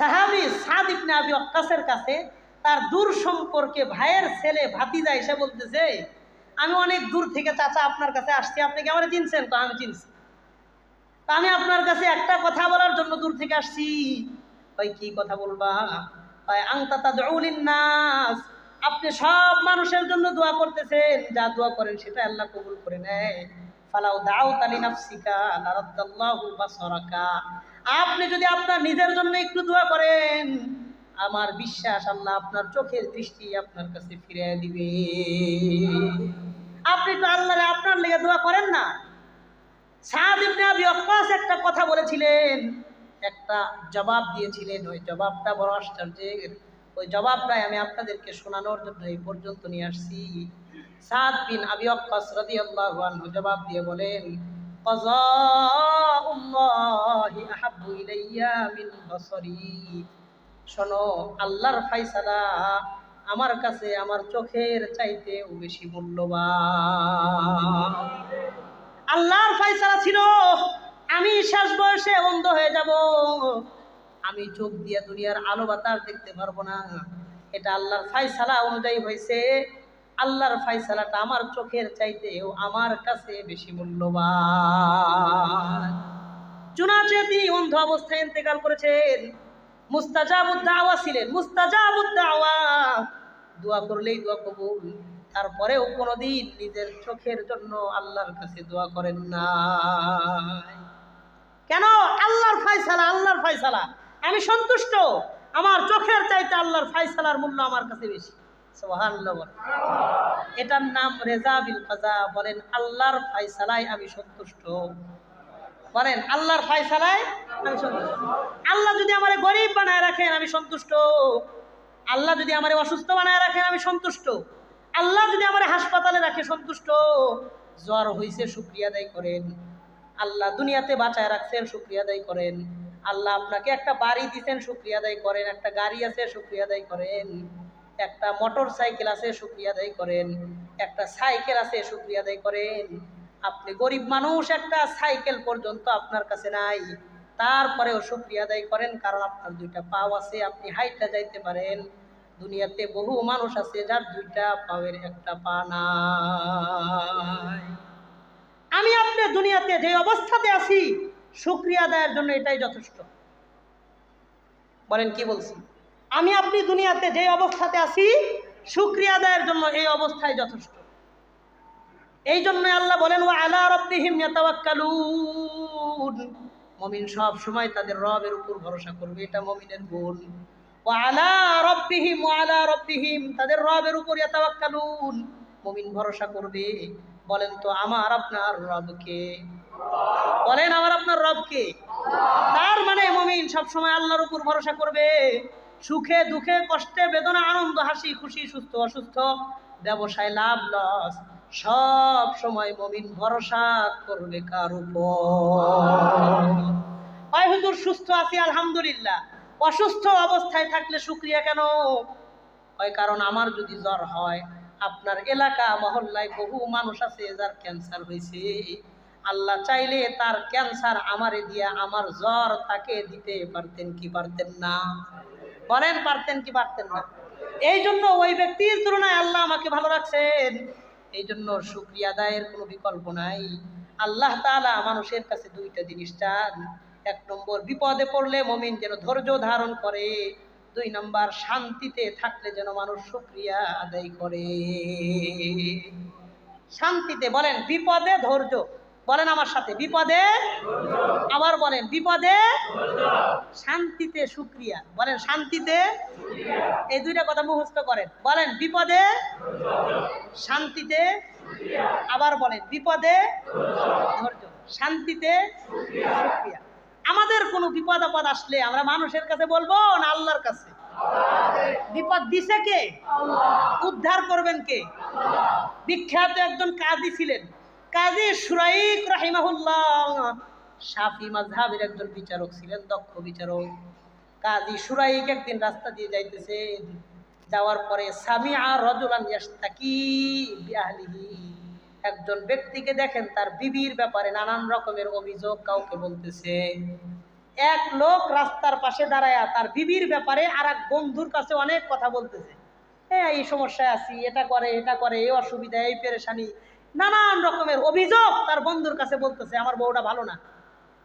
সাহাবি সাদ ইবনে আবি ওয়াক্কাসের কাছে তার দূর সম্পর্কে ভাইয়ের ছেলে ভাতিজা এসে বলতেছে, আমি অনেক দূর থেকে চাচা আপনার কাছে আসছি, আপনি কি আমার চিনছেন? তো আমি চিনছি। তা আমি আপনার কাছে একটা কথা বলার জন্য দূর থেকে আসছি। ভাই কি কথা বলবা? ভাই আংতা নাস আপনি সব মানুষের জন্য দোয়া করতেছেন, যা দোয়া করেন সেটা আল্লাহ কবুল করে নেয়। ফালাউ দাও তালি নাফসিকা লারাদ্দাল্লাহু বাসারাকা। আপনি যদি আপনার নিজের জন্য একটু দোয়া করেন, আমার বিশ্বাস আল্লাহ আপনার চোখের দৃষ্টি আপনার কাছে ফিরে দিবে। আপনি তো আল্লাহরে আপনার লেগে দোয়া করেন না। একটা কথা বলেছিলেন, একটা জবাব দিয়েছিলেন, ওই জবাবটা বড় আশ্চর্যের। ওই জবাবটাই আমি আপনাদেরকে শোনানোর জন্য এই পর্যন্ত নিয়ে আসছি। সাদ বিন আবি ওয়াক্কাস রাদিয়াল্লাহু জবাব দিয়ে বলেন কাযাউল্লাহি আহাব্বু ইলাইয়া মিন বাসারি শোনো, আল্লাহর ফাইসালা আমার কাছে আমার চোখের চাইতেও বেশি মূল্যবান। আল্লাহর ফাইসালা ছিল, আমি শেষ বয়সে অন্ধ হয়ে যাব। আমি চোখ দিয়ে দুনিয়ার আলো বাতাস দেখতে পারব না। এটা আল্লাহর ফাইসালা অনুযায়ী হয়েছে। আল্লাহর ফাইসালাটা আমার চোখের চাইতেও আমার কাছে বেশি মূল্যবান। চুনাচে তিনি অন্ধ অবস্থায় ইন্তেকাল করেছেন। মুস্তাজাবুদ্দাওয়া ছিলেন। মুস্তাজাবুদ্দাওয়া। দোয়া করলেই দোয়া কবুল। তারপরেও কোনোদিন নিজের চোখের জন্য আল্লাহর কাছে দোয়া করেন না কেন? আল্লাহর ফায়সালা আল্লাহর ফায়সালা। আমি সন্তুষ্ট। আমার চোখের চাইতে আল্লাহর ফাইসালার মূল্য আমার কাছে বেশি। এটার নাম রেজা বিল কাজা, বলেন আল্লাহর ফায়সালায় আমি সন্তুষ্ট। বলেন আল্লাহর ফায়সালায় আমি সন্তুষ্ট। আল্লাহ যদি আমারে গরিব বানায় রাখেন, আমি সন্তুষ্ট। আল্লাহ যদি আমারে অসুস্থ বানায় রাখেন, আমি সন্তুষ্ট। আল্লাহ যদি আমার হাসপাতালে রাখে, সন্তুষ্ট। জ্বর হইছে, শুক্রিয়া আদায় করেন। আল্লাহ দুনিয়াতে বাঁচায় রাখছেন, শুক্রিয়া আদায় করেন। আল্লাহ আপনাকে একটা বাড়ি দিছেন, শুক্রিয়া আদায় করেন। একটা গাড়ি আছে, শুক্রিয়া আদায় করেন। একটা মোটর সাইকেল আছে, শুক্রিয়া আদায় করেন। একটা সাইকেল আছে, শুক্রিয়া আদায় করেন। আপনি গরিব মানুষ, একটা সাইকেল পর্যন্ত আপনার কাছে নাই। তারপরেও শুক্রিয়া আদায় করেন, কারণ আপনার দুইটা পাও আছে, আপনি হাইটটা যাইতে পারেন। দুনিয়াতে বহু মানুষ আছে, যার দুইটা পাওয়ের একটা পা নাই। আমি আপনি দুনিয়াতে যে অবস্থাতে আছি, শুক্রিয়া আদায়ের জন্য এটাই যথেষ্ট। বলেন, কি বলছি? আমি আপনি দুনিয়াতে যে অবস্থাতে আছি, শুক্রিয়া আদায়ের জন্য এই অবস্থায় যথেষ্ট। এই জন্য আল্লাহ বলেন ও আলা রব্বিহিম ইয়াতাওয়াক্কালুন। মুমিন সব সময় তাদের রবের উপর ভরসা করবে, এটা মুমিনের গুণ। ও আলা রব্বিহিম ও আলা রব্বিহিম, তাদের রবের উপর ইয়াতাওয়াক্কালুন। মুমিন ভরসা করবে, বলেন তো, আমার আপনার রবকে বলেন, আমার আপনার রবকে তার মানে মুমিন সব সময় আল্লাহর উপর ভরসা করবে। সুখে, দুঃখে, কষ্টে, বেদনা, আনন্দ, হাসি, খুশি, সুস্থ, অসুস্থ, ব্যবসায় লাভ, লস, সব সময় মমিন ভরসা করবে কার উপর? সুস্থ আছি, আলহামদুলিল্লাহ। অসুস্থ অবস্থায় থাকলে শুক্রিয়া কেন? হয় কারণ, আমার যদি জ্বর হয়, আপনার এলাকা, মহল্লায় বহু মানুষ আছে যার ক্যান্সার হয়েছে। আল্লাহ চাইলে তার ক্যান্সার আমারে দিয়া আমার জ্বর তাকে দিতে পারতেন কি পারতেন না। বলেন, পারতেন কি পারতেন না। এই জন্য ওই ব্যক্তির তুলনায় আল্লাহ আমাকে ভালো রাখছেন। এই জন্য শুক্রিয়া আদায়ের কোনো বিকল্প নাই। আল্লাহ তাআলা মানুষের কাছে দুইটা জিনিস চান। এক নম্বর, বিপদে পড়লে মমিন যেন ধৈর্য ধারণ করে। দুই নম্বর, শান্তিতে থাকলে যেন মানুষ শুক্রিয়া আদায় করে। শান্তিতে বলেন, বিপদে ধৈর্য। বলেন আমার সাথে, বিপদে আবার বলেন, বিপদে শান্তিতে শুক্রিয়া বলেন, শান্তিতে এই দুইটা কথা মুখস্থ করেন। বলেন, বিপদে শান্তিতে আবার বলেন, বিপদে ধৈর্য, শান্তিতে শুক্রিয়া আমাদের কোনো বিপদ আপদ আসলে আমরা মানুষের কাছে বলব না আল্লাহর কাছে? বিপদ দিছে কে? উদ্ধার করবেন কে? বিখ্যাত একজন কাজী ছিলেন। কাজী সুরাইক রাহিমাহুল্লাহ। শাফি মাজহাবের একজন বিচারক ছিলেন, দক্ষ বিচারক। কাজী সুরাইক একদিন রাস্তা দিয়ে যাইতেছে, যাওয়ার পরে সামিআ রজুলান ইয়াস্তাকি বিআহলিহি। একজন ব্যক্তিকে দেখেন, তার বিবির ব্যাপারে নানান রকমের অভিযোগ কাউকে বলতেছে। এক লোক রাস্তার পাশে দাঁড়ায়া তার বিবির ব্যাপারে আর এক বন্ধুর কাছে অনেক কথা বলতেছে। হ্যাঁ এই সমস্যায় আছি, এটা করে এটা করে, এই অসুবিধা, এই পেরেশানি নানান রকমের অভিযোগ তার বন্ধুর কাছে বলতেছে, আমার বউটা ভালো না।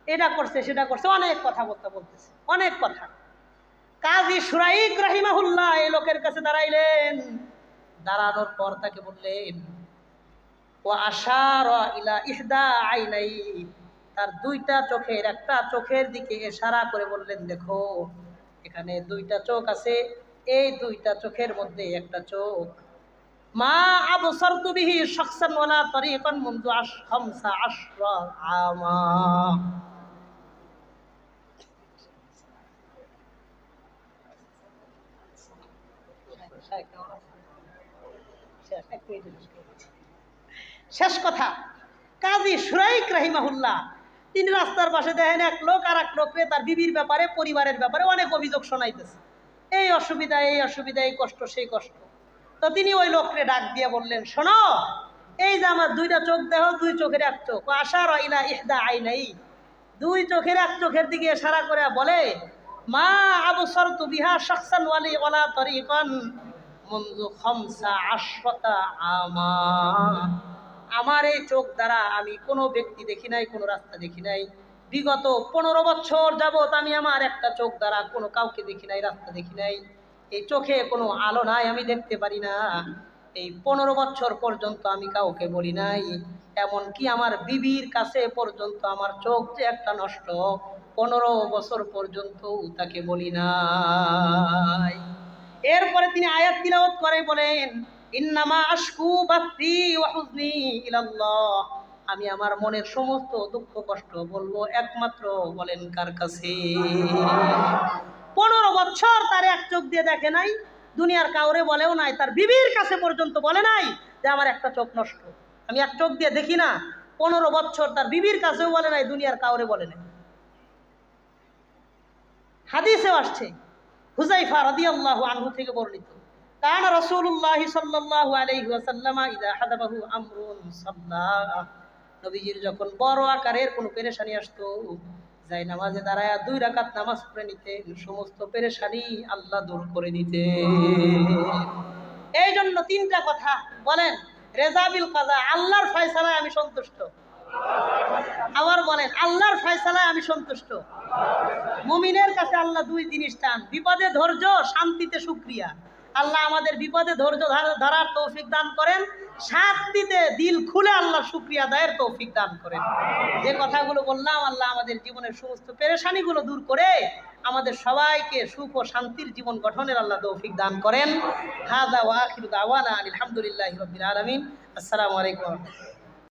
এটা করছে, সেটা করছে, অনেক কথা বলতে বলতেছে, অনেক কথা। কাজী সুরাইক রাহিমাহুল্লাহ এই লোকের কাছে দাঁড়াইলেন। দাঁড়ানোর পর তাকে বললেন ও আশার ইলা ইহদা আইনাই। তার দুইটা চোখের, একটা চোখের দিকে ইশারা করে বললেন, দেখো, এখানে দুইটা চোখ আছে, এই দুইটা চোখের মধ্যে একটা চোখ মা শাখসান আমা শেষ কথা। কাজী সুরাইক রাহিমাহুল্লাহ, তিনি রাস্তার পাশে দেখেন এক লোক আর এক লোককে তার বিবির ব্যাপারে, পরিবারের ব্যাপারে অনেক অভিযোগ শোনাইতেছে। এই অসুবিধা এই অসুবিধা, এই কষ্ট, সেই কষ্ট। তো তিনি ওই লোককে ডাক দিয়ে বললেন, শোনো, এই যে আমার দুইটা চোখ দেহ দুই চোখের এক চোখ। আশা রইলা ইহদা আই নাই দুই চোখের এক চোখের দিকে ইশারা করে বলে, মা আবু সরতু বিহা শাকসান ওয়ালি ওয়ালা তরিকান মুনজু খামসা আমা। আমার এই চোখ দ্বারা আমি কোনো ব্যক্তি দেখি নাই, কোনো রাস্তা দেখি নাই। বিগত পনেরো বছর যাবত আমি আমার একটা চোখ দ্বারা কোনো কাউকে দেখি নাই, রাস্তা দেখি নাই। এই চোখে কোনো আলো নাই, আমি দেখতে পারি না। এই পনেরো বছর পর্যন্ত আমি কাউকে বলি নাই। এমনকি আমার বিবির কাছে পর্যন্ত আমার চোখ যে একটা নষ্ট, পনেরো বছর পর্যন্ত তাকে বলি নাই। এরপরে তিনি আয়াত তিলাওয়াত করে, বলেন, ইন্নামা আশকু বাসি ওয়া হুজনি ইলাল্লাহ। আমি আমার মনের সমস্ত দুঃখ কষ্ট বলব একমাত্র, বলেন, কার কাছে? পনেরো বছর তার এক চোখ দিয়ে দেখে নাই, দুনিয়ার কাউরে বলেও নাই, তার বিবির কাছে পর্যন্ত বলে নাই যে আমার একটা চোখ নষ্ট। আমি এক চোখ দিয়ে দেখি না, পনেরো বছর তার বিবির কাছেও বলে নাই, দুনিয়ার কাউরে বলে নাই। হাদিসেও আসছে হুজাইফা রাদিয়াল্লাহু আনহু থেকে বর্ণিত, কান রাসূলুল্লাহ সাল্লাল্লাহু আলাইহি যখন বড় আকারের কোনো পেরেশানি আসতো যাই নামাজে দাঁড়ায় দুই রাকাত নামাজ পড়ে নিতেন সমস্ত পেরেশানি আল্লাহ দূর করে দিতে। এই জন্য তিনটা কথা বলেন রেজাবিল কাজা আল্লাহর ফয়সালায় আমি সন্তুষ্ট। আবার বলেন, আল্লাহর ফয়সালায় আমি সন্তুষ্ট। মুমিনের কাছে আল্লাহ দুই জিনিস চান, বিপদে ধৈর্য, শান্তিতে সুক্রিয়া। আল্লাহ আমাদের বিপদে ধৈর্য ধরা- ধরার তৌফিক দান করেন। শান্তিতে দিল খুলে আল্লাহ সুক্রিয়া দায়ের তৌফিক দান করেন। যে কথাগুলো বললাম, আল্লাহ আমাদের জীবনের সমস্ত পেরেশানিগুলো দূর করে আমাদের সবাইকে সুখ ও শান্তির জীবন গঠনের আল্লাহ তৌফিক দান করেন। হাদা ওয়া আওয়ানা দাওয়ানা রবিল আলমিন আলামিন। আসসালামু আলাইকুম।